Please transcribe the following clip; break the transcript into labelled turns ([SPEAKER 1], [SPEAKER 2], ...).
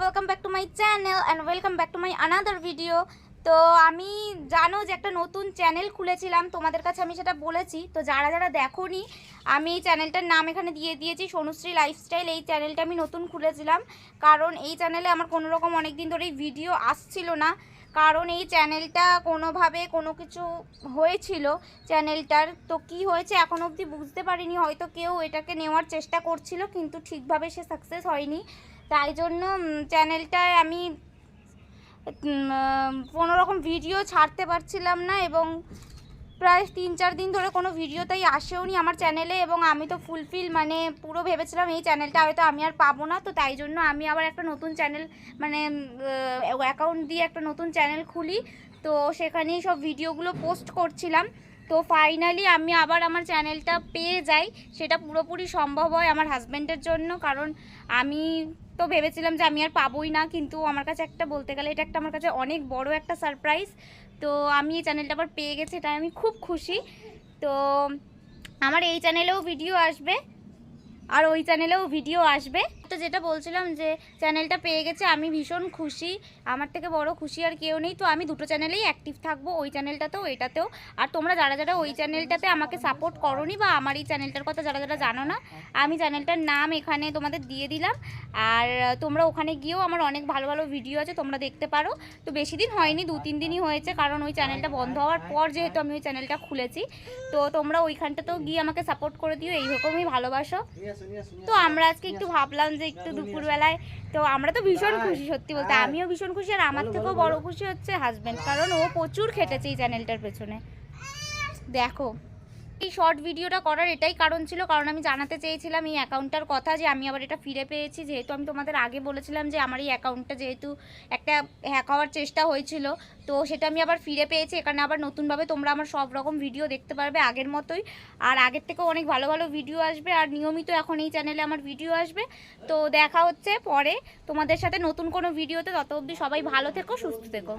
[SPEAKER 1] Welcome back to my channel and welcome back to my another video তো আমি জানো যে একটা নতুন চ্যানেল খুলেছিলাম, তোমাদের কাছে আমি সেটা বলেছি। তো যারা যারা দেখোনি, আমি এই চ্যানেলটার নাম এখানে দিয়ে দিয়েছি, সোনুশ্রী লাইফস্টাইল এই চ্যানেলটা আমি নতুন খুলেছিলাম। কারণ এই চ্যানেলে আমার কোনো রকম অনেক দিন ধরেই ভিডিও আসছিল না। কারণ এই চ্যানেলটা কোনোভাবে কোনো কিছু হয়েছিল চ্যানেলটার তো কি হয়েছে এখন অবধি বুঝতে পারিনি, হয়তো কেউ এটাকে নেওয়ার চেষ্টা করছিল, কিন্তু ঠিকভাবে সে সাকসেস হয়নি। তাই জন্য চ্যানেলটায় আমি কোনো রকম ভিডিও ছাড়তে পারছিলাম না এবং প্রায় তিন, চার দিন ধরে কোনো ভিডিওতেই আসেও নি আমার চ্যানেলে এবং আমি তো ফুলফিল মানে পুরো ভেবেছিলাম এই চ্যানেলটা হয়তো আমি আর পাবো না। তো তাই জন্য আমি আবার একটা নতুন চ্যানেল মানে অ্যাকাউন্ট দিয়ে একটা নতুন চ্যানেল খুলি। তো সেখানেই সব ভিডিওগুলো পোস্ট করছিলাম। তো ফাইনালি আমি আবার আমার চ্যানেলটা পেয়ে যাই। সেটা পুরোপুরি সম্ভব হয় আমার হাজব্যান্ডের জন্য। কারণ আমি তো ভেবেছিলাম যে আমি আর পাবোই না। কিন্তু আমার কাছে একটা বলতে গেলে এটা একটা আমার কাছে অনেক বড় একটা সারপ্রাইজ তো আমি এই চ্যানেলটা আবার পেয়ে গেছি এটা আমি খুব খুশি। তো আমার এই চ্যানেলেও ভিডিও আসবে। আর ওই চ্যানেলেও ভিডিও আসবে। তো যেটা বলছিলাম যে চ্যানেলটা পেয়ে গেছে, আমি ভীষণ খুশি। আমার থেকে বড় খুশি আর কেউ নেই। তো আমি দুটো চ্যানেলেই অ্যাক্টিভ থাকব, ওই চ্যানেলটাতেও এটাতেও। আর তোমরা যারা যারা ওই চ্যানেলটাতে আমাকে সাপোর্ট করনি বা আমার এই চ্যানেলটার কথা যারা যারা জানো না, আমি চ্যানেলটার নাম এখানে তোমাদের দিয়ে দিলাম। আর তোমরা ওখানে গিয়েও আমার অনেক ভালো ভালো ভিডিও আছে, তোমরা দেখতে পারো। তো বেশি দিন হয়নি, দু তিন দিনই হয়েছে, কারণ ওই চ্যানেলটা বন্ধ হওয়ার পর যেহেতু আমি ওই চ্যানেলটা খুলেছি। তো তোমরা ওইখানটাতেও গিয়ে আমাকে সাপোর্ট করে দিও, এইরকমই ভালোবাসো। তো আমরা আজকে একটু ভাবলাম যে একটু দুপুরবেলায় তো আমরা তো ভীষণ খুশি সত্যি বলতে। আমিও ভীষণ খুশি আর আমার থেকেও বড় খুশি হচ্ছে হাজব্যান্ড কারণ ও প্রচুর খেটেছে এই চ্যানেলটার পেছনে। দেখো এই শর্ট ভিডিওটা করার এটাই কারণ ছিল। কারণ আমি জানাতে চেয়েছিলাম এই অ্যাকাউন্টটার কথা যে আমি আবার এটা ফিরে পেয়েছি। যেহেতু আমি তোমাদের আগে বলেছিলাম যে আমার এই অ্যাকাউন্টটা যেহেতু একটা হ্যাক হওয়ার চেষ্টা হয়েছিল, তো সেটা আমি আবার ফিরে পেয়েছি। এখানে আবার নতুনভাবে তোমরা আমার সব রকম ভিডিও দেখতে পারবে আগের মতোই। আর আগের থেকেও অনেক ভালো ভালো ভিডিও আসবে। আর নিয়মিত এখন এই চ্যানেলে আমার ভিডিও আসবে। তো দেখা হচ্ছে পরে। তোমাদের সাথে নতুন কোনো ভিডিওতে তত অবধি সবাই ভালো থেকো, সুস্থ থেকো।